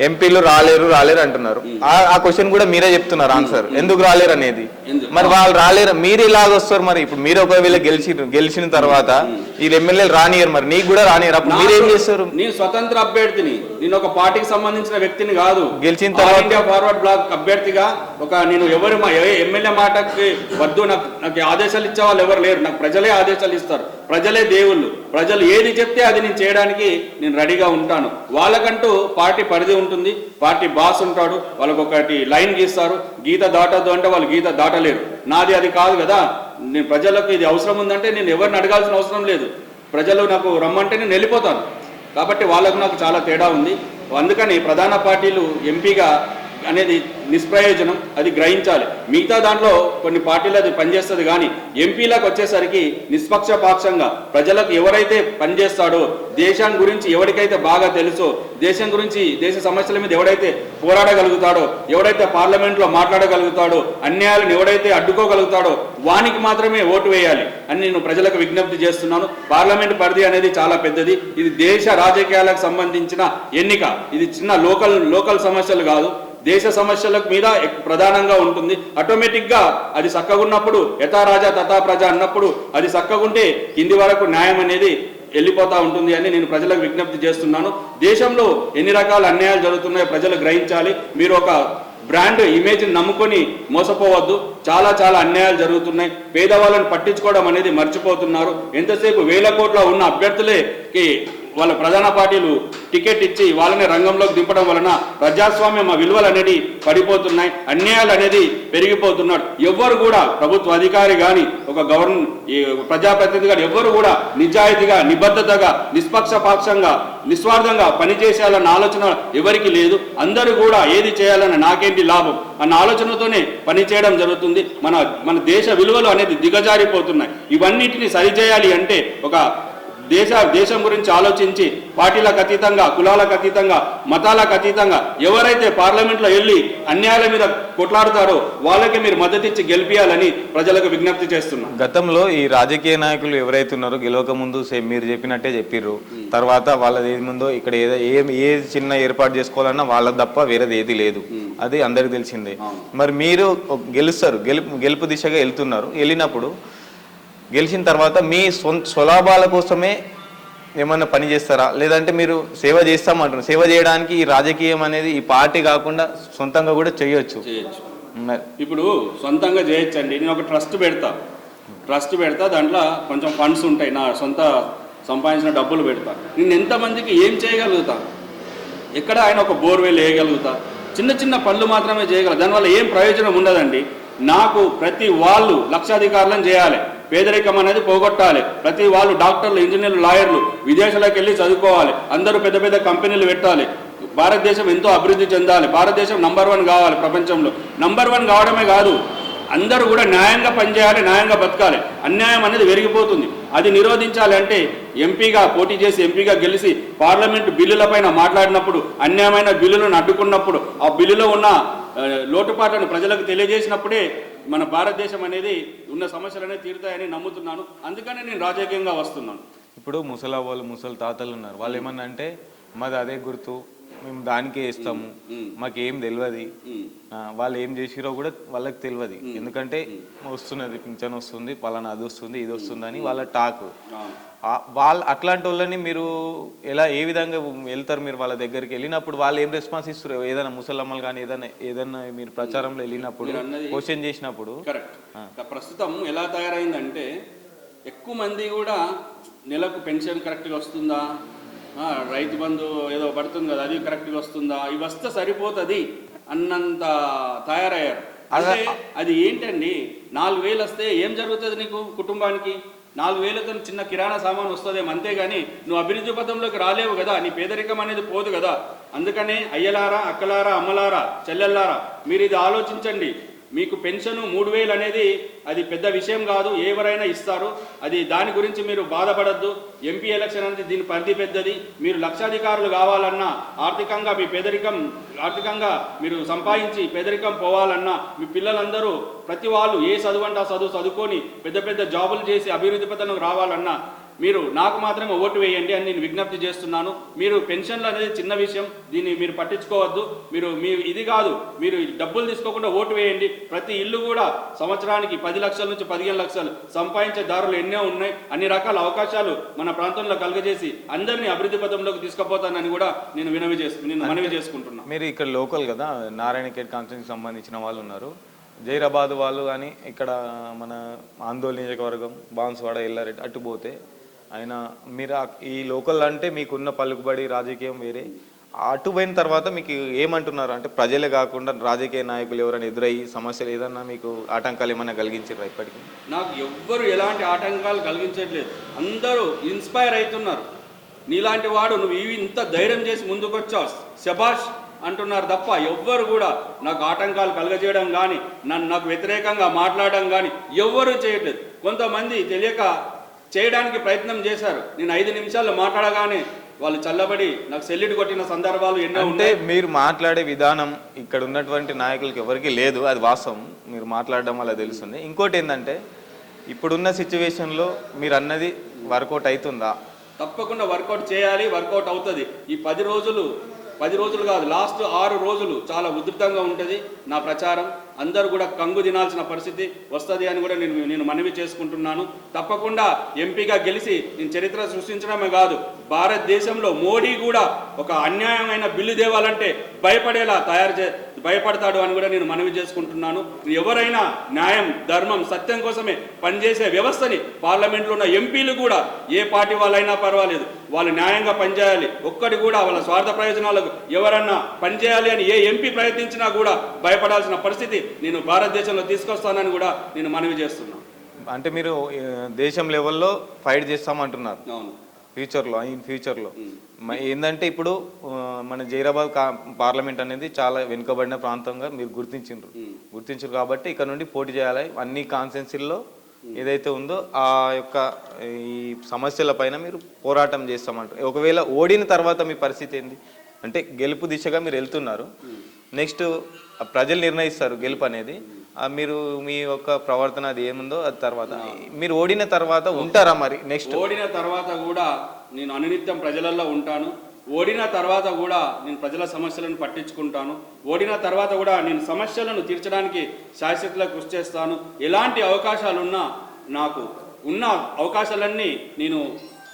ఎంపీలు రాలేరు రాలేరు అంటున్నారు. ఆ- క్వశ్చన్ కూడా మీరే చెప్తున్నారు ఆన్సర్ ఎందుకు రాలేరు అనేది? మరి వాళ్ళు రాలేరు మీరు ఇలాగ వస్తారు మరి. ఇప్పుడు మీరు ఒకవేళ గెలిచి గెలిచిన తర్వాత ఈ ఎమ్మెల్యేలు రానియరు మరి. నీకు కూడా రానియరు అప్పుడు మీరు చేస్తారు? నేను స్వతంత్ర అభ్యర్థిని. నేను ఒక పార్టీకి సంబంధించిన వ్యక్తిని కాదు. గెలిచిన తర్వాత- ఫార్వర్డ్ బ్లాక్ అభ్యర్థిగా ఒక నేను ఎవరు ఎమ్మెల్యే మాటకి వద్దు. నాకు నాకు ఆదేశాలు ఇచ్చే వాళ్ళు ఎవరు లేరు. నాకు ప్రజలే ఆదేశాలు ఇస్తారు. ప్రజలే దేవుళ్ళు. ప్రజలు ఏది చెప్తే అది నేను చేయడానికి నేను రెడీగా ఉంటాను. వాళ్ళకంటూ పార్టీ పరిధి ఉంటుంది. పార్టీ బాస్ ఉంటాడు. వాళ్ళకి ఒకటి లైన్ గీస్తారు. గీత దాటద్దు అంటే వాళ్ళు గీత దాటలేరు. నాది అది కాదు కదా. నేను ప్రజలకు ఇది అవసరం ఉందంటే నేను ఎవరిని అడగాల్సిన అవసరం లేదు. ప్రజలు నాకు రమ్మంటే నేను వెళ్ళిపోతాను. కాబట్టి వాళ్ళకు నాకు చాలా తేడా ఉంది. అందుకని ప్రధాన పార్టీలు ఎంపీగా అనేది నిష్ప్రయోజనం అది గ్రహించాలి. మిగతా దాంట్లో కొన్ని పార్టీలు అది పనిచేస్తుంది కానీ ఎంపీలకు వచ్చేసరికి నిష్పక్షపాక్షంగా ప్రజలకు ఎవరైతే పనిచేస్తాడో దేశం గురించి ఎవరికైతే బాగా తెలుసో దేశం గురించి దేశ సమస్యల మీద ఎవడైతే పోరాడగలుగుతాడో ఎవడైతే పార్లమెంట్లో మాట్లాడగలుగుతాడో అన్యాయాలను ఎవడైతే అడ్డుకోగలుగుతాడో వానికి మాత్రమే ఓటు వేయాలి అని నేను ప్రజలకు విజ్ఞప్తి చేస్తున్నాను. పార్లమెంట్ పరిధి అనేది చాలా పెద్దది. ఇది దేశ రాజకీయాలకు సంబంధించిన ఎన్నిక. ఇది చిన్న లోకల్ లోకల్ సమస్యలు కాదు. దేశ సమస్యల మీద ప్రధానంగా ఉంటుంది. ఆటోమేటిక్గా అది చక్కగున్నప్పుడు యథారాజా తథా ప్రజ అన్నప్పుడు అది చక్కగుంటే కింది వరకు న్యాయం అనేది వెళ్ళిపోతా ఉంటుంది అని నేను ప్రజలకు విజ్ఞప్తి చేస్తున్నాను. దేశంలో ఎన్ని రకాల అన్యాయాలు జరుగుతున్నాయో ప్రజలు గ్రహించాలి. మీరు ఒక బ్రాండ్ ఇమేజ్ని నమ్ముకొని మోసపోవద్దు. చాలా చాలా అన్యాయాలు జరుగుతున్నాయి. పేదవాళ్ళని పట్టించుకోవడం అనేది మర్చిపోతున్నారు. ఎంతసేపు వేల కోట్ల ఉన్న అభ్యర్థులే వాళ్ళ ప్రధాన పార్టీలు టికెట్ ఇచ్చి వాళ్ళని రంగంలోకి దింపడం వలన ప్రజాస్వామ్యం విలువలు అనేది పడిపోతున్నాయి. అన్యాయాలు అనేది పెరిగిపోతున్నాడు. ఎవ్వరు కూడా ప్రభుత్వ అధికారి కానీ ఒక గవర్న ప్రజాప్రతినిధి కానీ ఎవ్వరు కూడా నిజాయితీగా నిబద్ధతగా నిష్పక్షపాక్షంగా నిస్వార్థంగా పనిచేసేయాలన్న ఆలోచన ఎవరికి లేదు. అందరూ కూడా ఏది చేయాలన్న నాకేంటి లాభం అన్న ఆలోచనతోనే పనిచేయడం జరుగుతుంది. మన మన దేశ విలువలు అనేది దిగజారిపోతున్నాయి. ఇవన్నిటిని సరిచేయాలి అంటే ఒక దేశ దేశం గురించి ఆలోచించి పార్టీలకు అతీతంగా కులాలకు అతీతంగా మతాలకు అతీతంగా ఎవరైతే పార్లమెంట్లో వెళ్ళి అన్యాయాల మీద కొట్లాడుతారో వాళ్ళకి మీరు మద్దతు ఇచ్చి గెలిపియాలని ప్రజలకు విజ్ఞప్తి చేస్తున్నాం. గతంలో ఈ రాజకీయ నాయకులు ఎవరైతే ఉన్నారో గెలవక ముందు సేమ్ మీరు చెప్పినట్టే చెప్పిర్రు. తర్వాత వాళ్ళది ఏది ముందో ఇక్కడ ఏదో ఏ ఏ చిన్న ఏర్పాటు చేసుకోవాలన్నా వాళ్ళది తప్ప వేరేది ఏది లేదు. అది అందరికి తెలిసిందే. మరి మీరు గెలుస్తారు. గెలుపు గెలుపు దిశగా వెళ్తున్నారు. వెళ్ళినప్పుడు గెలిచిన తర్వాత మీ స్వలాభాల కోసమే ఏమన్నా పని చేస్తారా? లేదంటే మీరు సేవ చేస్తామంటున్నారు. సేవ చేయడానికి ఈ రాజకీయం అనేది ఈ పార్టీ కాకుండా సొంతంగా కూడా చేయొచ్చు. చేయొచ్చు. ఇప్పుడు సొంతంగా చేయొచ్చండి. నేను ఒక ట్రస్ట్ పెడతా. ట్రస్ట్ పెడతా దాంట్లో కొంచెం ఫండ్స్ ఉంటాయి. నా సొంత సంపాదించిన డబ్బులు పెడతా. నేను ఎంతమందికి ఏం చేయగలుగుతా? ఎక్కడ ఆయన ఒక బోర్వెల్ వేయగలుగుతా? చిన్న చిన్న పనులు మాత్రమే చేయగలరు దానివల్ల ఏం ప్రయోజనం ఉండదండి. నాకు ప్రతి వాళ్ళు లక్షాధికారులను చేయాలి. పేదరికం అనేది పోగొట్టాలి. ప్రతి వాళ్ళు డాక్టర్లు ఇంజనీర్లు లాయర్లు విదేశాలకు వెళ్ళి చదువుకోవాలి. అందరూ పెద్ద పెద్ద కంపెనీలు పెట్టాలి. భారతదేశం ఎంతో అభివృద్ధి చెందాలి. భారతదేశం నంబర్ వన్ కావాలి ప్రపంచంలో. నంబర్ వన్ కావడమే కాదు అందరూ కూడా న్యాయంగా పనిచేయాలి న్యాయంగా బతకాలి. అన్యాయం అనేది పెరిగిపోతుంది అది నిరోధించాలి అంటే ఎంపీగా పోటీ చేసి ఎంపీగా గెలిచి పార్లమెంట్ బిల్లులపైన మాట్లాడినప్పుడు అన్యాయమైన బిల్లులను అడ్డుకున్నప్పుడు ఆ బిల్లులో ఉన్న లోటుపాట్లను ప్రజలకు తెలియజేసినప్పుడే మన భారతదేశం అనేది ఉన్న సమస్యలనే తీరుతాయని నమ్ముతున్నాను. అందుకనే నేను రాజకీయంగా వస్తున్నాను. ఇప్పుడు ముసలా వాళ్ళు ముసలి తాతలు ఉన్నారు. వాళ్ళు ఏమన్నా అంటే మాది అదే గుర్తు. మేము దానికే ఇస్తాము. మాకు ఏం తెలియదు వాళ్ళు ఏం చేసిరో కూడా వాళ్ళకి తెలియదు ఎందుకంటే వస్తున్నది పింఛన్ వస్తుంది పలానా అది వస్తుంది ఇది వస్తుందని వాళ్ళ టాక్. వాళ్ళు అట్లాంటి వాళ్ళని మీరు ఎలా ఏ విధంగా వెళ్తారు మీరు వాళ్ళ దగ్గరికి? వెళ్ళినప్పుడు వాళ్ళు ఏం రెస్పాన్స్ ఇస్తారు? ఏదైనా ముసలమ్మలు కానీ ఏదైనా ఏదైనా మీరు ప్రచారంలో వెళ్ళినప్పుడు క్వశ్చన్ చేసినప్పుడు. కరెక్ట్ ప్రస్తుతం ఎలా తయారైందంటే ఎక్కువ మంది కూడా నెలకు పెన్షన్ కరెక్ట్గా వస్తుందా? రైతు బంధు ఏదో పడుతుంది కదా అది కరెక్ట్గా వస్తుందా? ఇవి వస్తే సరిపోతుంది అన్నంత తయారయ్యారు. అంటే అది ఏంటండి? నాలుగు వేలు వస్తే ఏం జరుగుతుంది నీకు కుటుంబానికి? నాలుగు వేలతో చిన్న కిరాణా సామాన్ వస్తుందేమో అంతేగాని నువ్వు అభివృద్ధి పథంలోకి రాలేవు కదా నీ పేదరికం అనేది పోదు కదా. అందుకనే అయ్యలారా అక్కలారా అమ్మలారా చెల్లెల్లారా మీరు ఇది ఆలోచించండి. మీకు పెన్షన్ మూడు వేలు అనేది అది పెద్ద విషయం కాదు ఎవరైనా ఇస్తారు. అది దాని గురించి మీరు బాధపడద్దు. ఎంపీ ఎలక్షన్ అనేది దీని పరిధి పెద్దది. మీరు లక్షాధికారులు కావాలన్నా ఆర్థికంగా మీ పేదరికం ఆర్థికంగా మీరు సంపాదించి పేదరికం పోవాలన్నా మీ పిల్లలందరూ ప్రతి వాళ్ళు ఏ చదువు అంటే ఆ చదువు చదువుకొని పెద్ద పెద్ద జాబులు చేసి అభివృద్ధి పథకం రావాలన్నా మీరు నాకు మాత్రమే ఓటు వేయండి అని నేను విజ్ఞప్తి చేస్తున్నాను. మీరు పెన్షన్లు అనేది చిన్న విషయం. దీన్ని మీరు పట్టించుకోవద్దు. మీరు మీ ఇది కాదు. మీరు డబ్బులు తీసుకోకుండా ఓటు వేయండి. ప్రతి ఇల్లు కూడా సంవత్సరానికి పది లక్షల నుంచి పదిహేను లక్షలు సంపాదించే దారులు ఎన్నో ఉన్నాయి. అన్ని రకాల అవకాశాలు మన ప్రాంతంలో కలుగజేసి అందరినీ అభివృద్ధి పథంలోకి తీసుకుపోతానని కూడా నేను వినవి చేసు నేను మనవి చేసుకుంటున్నాను మీరు ఇక్కడ లోకల్ కదా? నారాయణఖేడ్ కాన్స్టిట్యూన్సీకి సంబంధించిన వాళ్ళు ఉన్నారు. జైరాబాద్ వాళ్ళు కానీ ఇక్కడ మన ఆందోళన నియోజకవర్గం బాన్స్వాడ ఎల్లారెడ్డి అటు పోతే ఆయన మీరు ఈ లోకల్ అంటే మీకున్న పలుకుబడి రాజకీయం వేరే. అటు పోయిన తర్వాత మీకు ఏమంటున్నారు? అంటే ప్రజలే కాకుండా రాజకీయ నాయకులు ఎవరైనా ఎదురయ్యి సమస్యలు ఏదన్నా మీకు ఆటంకాలు ఏమైనా కలిగించారా ఇప్పటికీ? నాకు ఎవ్వరు ఎలాంటి ఆటంకాలు కలిగించట్లేదు. అందరూ ఇన్స్పైర్ అవుతున్నారు. నీలాంటి వాడు నువ్వు ఇవి ఇంత ధైర్యం చేసి ముందుకొచ్చావు. శబాష్ అంటున్నారు తప్ప ఎవ్వరు కూడా నాకు ఆటంకాలు కలగజేయడం కానీ నన్ను నాకు వ్యతిరేకంగా మాట్లాడడం కానీ ఎవ్వరూ చేయట్లేదు. కొంతమంది తెలియక చేయడానికి ప్రయత్నం చేశారు. నేను ఐదు నిమిషాల్లో మాట్లాడగానే వాళ్ళు చల్లబడి నాకు సెల్లిటి కొట్టిన సందర్భాలు ఎన్నో అంటే ఉన్నాయి. మీరు మాట్లాడే విధానం ఇక్కడ ఉన్నటువంటి నాయకులకి ఎవరికి లేదు అది వాస్తవం. మీరు మాట్లాడడం వల్ల తెలుస్తుంది. ఇంకోటి ఏంటంటే ఇప్పుడున్న సిచ్యువేషన్లో మీరు అన్నది వర్కౌట్ అవుతుందా? తప్పకుండా వర్కౌట్ చేయాలి వర్కౌట్ అవుతుంది. ఈ పది రోజులు పది రోజులు కాదు లాస్ట్ ఆరు రోజులు చాలా ఉధృతంగా ఉంటుంది నా ప్రచారం. అందరూ కూడా కంగు తినాల్సిన పరిస్థితి వస్తుంది అని కూడా నేను నేను మనవి చేసుకుంటున్నాను. తప్పకుండా ఎంపీగా గెలిచి నేను చరిత్ర సృష్టించడమే కాదు భారతదేశంలో మోడీ కూడా ఒక అన్యాయమైన బిల్లు తేవాలంటే భయపడేలా తయారు చే భయపడతాడు అని కూడా నేను మనవి చేసుకుంటున్నాను. ఎవరైనా న్యాయం ధర్మం సత్యం కోసమే పనిచేసే వ్యవస్థని పార్లమెంట్లో ఉన్న ఎంపీలు కూడా ఏ పార్టీ వాళ్ళైనా పర్వాలేదు. వాళ్ళు న్యాయంగా పనిచేయాలి. ఒక్కటి కూడా వాళ్ళ స్వార్థ ప్రయోజనాలకు ఎవరన్నా పనిచేయాలి అని ఏ ఎంపీ ప్రయత్నించినా కూడా భయపడాల్సిన పరిస్థితి నేను భారతదేశంలో తీసుకొస్తానని కూడా నేను మనవి చేస్తున్నాను. అంటే మీరు దేశం లెవెల్లో ఫైట్ చేస్తామంటున్నారు. అవును. ఫ్యూచర్లో ఇన్ ఫ్యూచర్లో. ఏంటంటే ఇప్పుడు మన జైరాబాద్ పార్లమెంట్ అనేది చాలా వెనుకబడిన ప్రాంతంగా మీరు గుర్తించారు గుర్తించారు కాబట్టి ఇక్కడ నుండి పోటీ చేయాలి. అన్ని కాన్సెన్సీల్లో ఏదైతే ఉందో ఆ యొక్క ఈ సమస్యల పైన మీరు పోరాటం చేస్తామంటారు. ఒకవేళ ఓడిన తర్వాత మీ పరిస్థితి ఏంది? అంటే గెలుపు దిశగా మీరు వెళ్తున్నారు. నెక్స్ట్ ప్రజలు నిర్ణయిస్తారు గెలుపు అనేది. మీరు మీ యొక్క ప్రవర్తన అది ఏముందో అది తర్వాత మీరు ఓడిన తర్వాత ఉంటారా మరి నెక్స్ట్ ఓడిన తర్వాత కూడా నేను అనునిత్యం ప్రజలలో ఉంటాను. ఓడిన తర్వాత కూడా నేను ప్రజల సమస్యలను పట్టించుకుంటాను. ఓడిన తర్వాత కూడా నేను సమస్యలను తీర్చడానికి శాశ్వతలో కృషి చేస్తాను. ఎలాంటి అవకాశాలున్నా నాకు ఉన్న అవకాశాలన్నీ నేను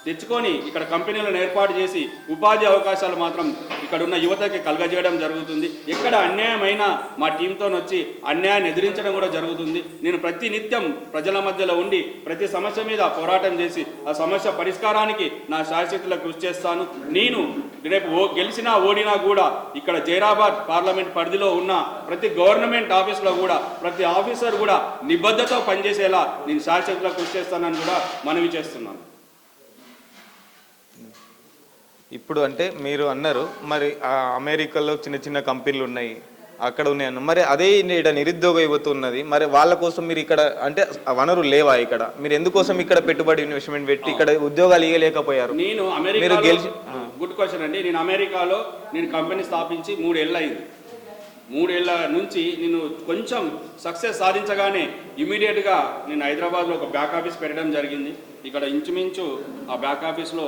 తెచ్చుకొని ఇక్కడ కంపెనీలను ఏర్పాటు చేసి ఉపాధి అవకాశాలు మాత్రం ఇక్కడ ఉన్న యువతకి కలగజేయడం జరుగుతుంది. ఎక్కడ అన్యాయమైనా మా టీంతో వచ్చి అన్యాయాన్ని ఎదిరించడం కూడా జరుగుతుంది. నేను ప్రతి నిత్యం ప్రజల మధ్యలో ఉండి ప్రతి సమస్య మీద పోరాటం చేసి ఆ సమస్య పరిష్కారానికి నా శాశ్వతలో కృషి చేస్తాను. నేను రేపు ఓ గెలిచినా ఓడినా కూడా ఇక్కడ జైరాబాద్ పార్లమెంట్ పరిధిలో ఉన్న ప్రతి గవర్నమెంట్ ఆఫీస్లో కూడా ప్రతి ఆఫీసర్ కూడా నిబద్ధతో పనిచేసేలా నేను శాశ్వతలో కృషి చేస్తానని కూడా మనవి చేస్తున్నాను. ఇప్పుడు అంటే మీరు అన్నారు మరి ఆ అమెరికాలో చిన్న చిన్న కంపెనీలు ఉన్నాయి అక్కడ ఉన్నాయన్న మరి అదే ఇక్కడ నిరుద్యోగ యువత ఉన్నది మరి వాళ్ళ కోసం మీరు ఇక్కడ అంటే ఆ వనరులు లేవా ఇక్కడ? మీరు ఎందుకోసం ఇక్కడ పెట్టుబడి ఇన్వెస్ట్మెంట్ పెట్టి ఇక్కడ ఉద్యోగాలు ఇవ్వలేకపోయారు నేను మీరు గెలిచి- గుడ్ క్వశ్చన్ అండి. నేను అమెరికాలో నేను కంపెనీ స్థాపించి మూడేళ్ళు అయింది మూడేళ్ళ నుంచి నేను కొంచెం సక్సెస్ సాధించగానే ఇమీడియట్గా నేను హైదరాబాద్లో ఒక బ్యాక్ ఆఫీస్ పెట్టడం జరిగింది. ఇక్కడ ఇంచుమించు ఆ బ్యాక్ ఆఫీస్లో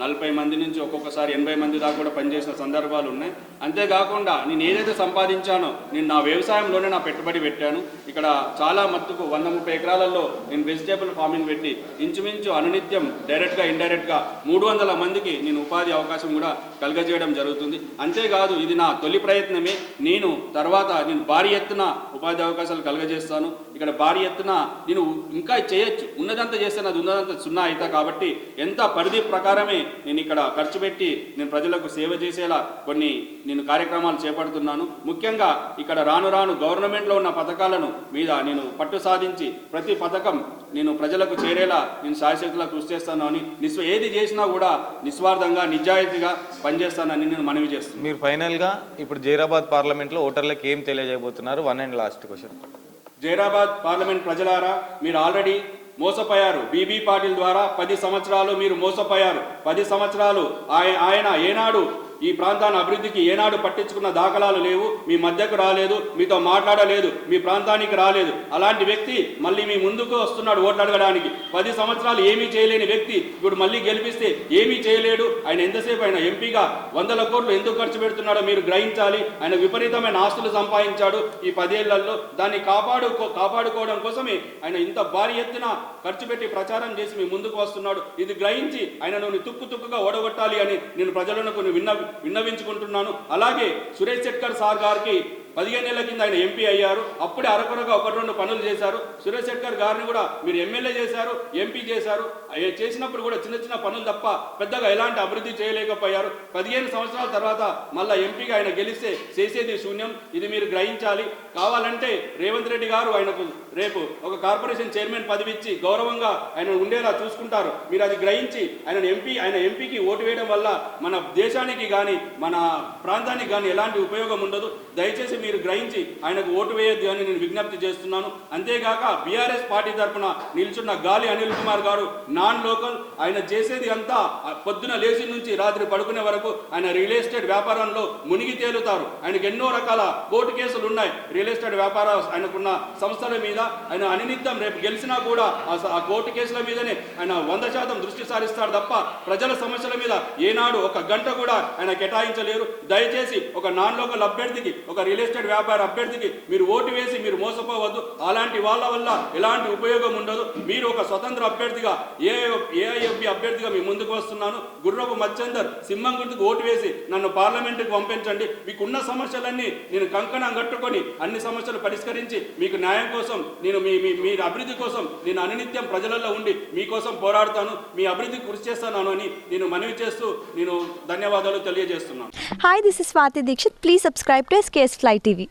నలభై మంది నుంచి ఒక్కొక్కసారి ఎనభై మంది దాకా కూడా పనిచేసిన సందర్భాలు ఉన్నాయి. అంతేకాకుండా నేను ఏదైతే సంపాదించానో నేను నా వ్యవసాయంలోనే నా పెట్టుబడి పెట్టాను. ఇక్కడ చాలా మత్తుకు వంద ముప్పై ఎకరాలలో నేను వెజిటేబుల్ ఫార్మింగ్ పెట్టి ఇంచుమించు అనునిత్యం డైరెక్ట్గా ఇండైరెక్ట్గా మూడు వందల మందికి నేను ఉపాధి అవకాశం కూడా కలగజేయడం జరుగుతుంది. అంతేకాదు ఇది నా తొలి ప్రయత్నమే. నేను తర్వాత నేను భారీ ఎత్తున ఉపాధి అవకాశాలు కలగజేస్తాను. ఇక్కడ భారీ ఎత్తున నేను ఇంకా చేయొచ్చు. ఉన్నదంతా చేస్తే నాది ఉన్నదంతా సున్నా అవుతా కాబట్టి ఎంత పరిధి ప్రకారమే నేను ఇక్కడ ఖర్చు పెట్టి నేను ప్రజలకు సేవ చేసేలా కొన్ని నేను కార్యక్రమాలు చేపడుతున్నాను. ముఖ్యంగా ఇక్కడ రాను రాను గవర్నమెంట్లో ఉన్న పథకాలను మీద నేను పట్టు సాధించి ప్రతి పథకం నేను ప్రజలకు చేరేలా నేను శాశ్వతలా కృషి చేస్తాను అని నిస్వ ఏది చేసినా కూడా నిస్వార్థంగా నిజాయితీగా పనిచేస్తానని నేను మనవి చేస్తున్నాను. మీరు ఫైనల్గా ఇప్పుడు జైరాబాద్ పార్లమెంట్లో ఓటర్లకు ఏం తెలియజేయబోతున్నారు? One and last question. Zaheerabad parliament ప్రజలారా మీరు ఆల్రెడీ మోసపోయారు. బీబీ పాటిల్ ద్వారా పది సంవత్సరాలు మీరు మోసపోయారు. పది సంవత్సరాలు ఆయన ఆయన ఏనాడు ఈ ప్రాంతాన్ని అభివృద్ధికి ఏనాడు పట్టించుకున్న దాఖలాలు లేవు. మీ మధ్యకు రాలేదు. మీతో మాట్లాడలేదు. మీ ప్రాంతానికి రాలేదు. అలాంటి వ్యక్తి మళ్ళీ మీ ముందుకు వస్తున్నాడు ఓట్లు అడగడానికి. పది సంవత్సరాలు ఏమీ చేయలేని వ్యక్తి ఇప్పుడు మళ్ళీ గెలిపిస్తే ఏమీ చేయలేడు. ఆయన ఎంతసేపు ఆయన ఎంపీగా వందల కోట్లు ఎందుకు ఖర్చు పెడుతున్నాడో మీరు గ్రహించాలి. ఆయన విపరీతమైన ఆస్తులు సంపాదించాడు ఈ పదేళ్ళలో. దాన్ని కాపాడు కాపాడుకోవడం కోసమే ఆయన ఇంత భారీ ఎత్తున ఖర్చు పెట్టి ప్రచారం చేసి మీ ముందుకు వస్తున్నాడు. ఇది గ్రహించి ఆయనను తుక్కు తుక్కుగా ఓడగొట్టాలి అని నేను ప్రజలను విన్న విన్నవించుకుంటున్నాను. అలాగే సురేష్ శెట్కర్ సార్ గారికి పదిహేను నెలల కింద ఆయన ఎంపీ అయ్యారు. అప్పుడే అరకొరగా ఒకటి రెండు పనులు చేశారు. సురేష్ శెట్కర్ గారిని కూడా మీరు ఎమ్మెల్యే చేశారు ఎంపీ చేశారు. చేసినప్పుడు కూడా చిన్న చిన్న పనులు తప్ప పెద్దగా ఎలాంటి అభివృద్ధి చేయలేకపోయారు. పదిహేను సంవత్సరాల తర్వాత మళ్ళా ఎంపీగా ఆయన గెలిస్తే చేసేది శూన్యం. ఇది మీరు గ్రహించాలి. కావాలంటే రేవంత్ రెడ్డి గారు ఆయనకు రేపు ఒక కార్పొరేషన్ చైర్మన్ పదవి ఇచ్చి గౌరవంగా ఆయన ఉండేలా చూసుకుంటారు. మీరు అది గ్రహించి ఆయన ఎంపీ ఆయన ఎంపీకి ఓటు వేయడం వల్ల మన దేశానికి కానీ మన ప్రాంతానికి కానీ ఎలాంటి ఉపయోగం ఉండదు. దయచేసి మీరు గ్రహించి ఆయనకు ఓటు వేయొద్దు అని నేను విజ్ఞప్తి చేస్తున్నాను. అంతేగాక బీఆర్ఎస్ పార్టీ తరఫున నిల్చున్న గాలి అనిల్ కుమార్ గారు నాన్ లోకల్. ఆయన చేసేది అంతా పొద్దున లేచి నుంచి రాత్రి పడుకునే వరకు ఆయన రియల్ ఎస్టేట్ వ్యాపారంలో మునిగి తేలుతారు. ఆయనకు ఎన్నో రకాల కోర్టు కేసులు ఉన్నాయి. రియల్ ఎస్టేట్ వ్యాపార ఆయనకున్న సంస్థల మీద ఆయన అనినిత్యం రేపు గెలిచినా కూడా ఆ ఆ కోర్టు కేసుల మీదనే ఆయన వంద శాతం దృష్టి సారిస్తాడు తప్ప ప్రజల సమస్యల మీద ఏనాడు ఒక గంట కూడా ఆయన కేటాయించలేరు. దయచేసి ఒక నాన్ లోకల్ అభ్యర్థికి ఒక రియల్ ఎస్టేట్ వ్యాపార అభ్యర్థికి మీరు ఓటు వేసి మీరు మోసపోవద్దు. అలాంటి వాళ్ళ వల్ల ఎలాంటి ఉపయోగం ఉండదు. మీరు ఒక స్వతంత్ర అభ్యర్థిగా ఏ ఏఐఎఫ్బి అభ్యర్థిగా మీ ముందుకు వస్తున్నాను. గుర్రపు మచ్చందర్ సింహం గుర్తుకు ఓటు వేసి నన్ను పార్లమెంటుకు పంపించండి. మీకున్న సమస్యలన్నీ నేను కంకణం కట్టుకొని అన్ని సమస్యలు పరిష్కరించి మీకు న్యాయం కోసం నేను మీ మీ మీ అభివృద్ధి కోసం నేను అనునిత్యం ప్రజలలో ఉండి మీకోసం పోరాడతాను. మీ అభివృద్ధికి కృషి చేస్తాను అని నేను మనవి చేస్తూ నేను ధన్యవాదాలు తెలియజేస్తున్నాను. Hi this is Swathi Dikshit please subscribe to SKS Fly ಮಾಡ್ತೀವಿ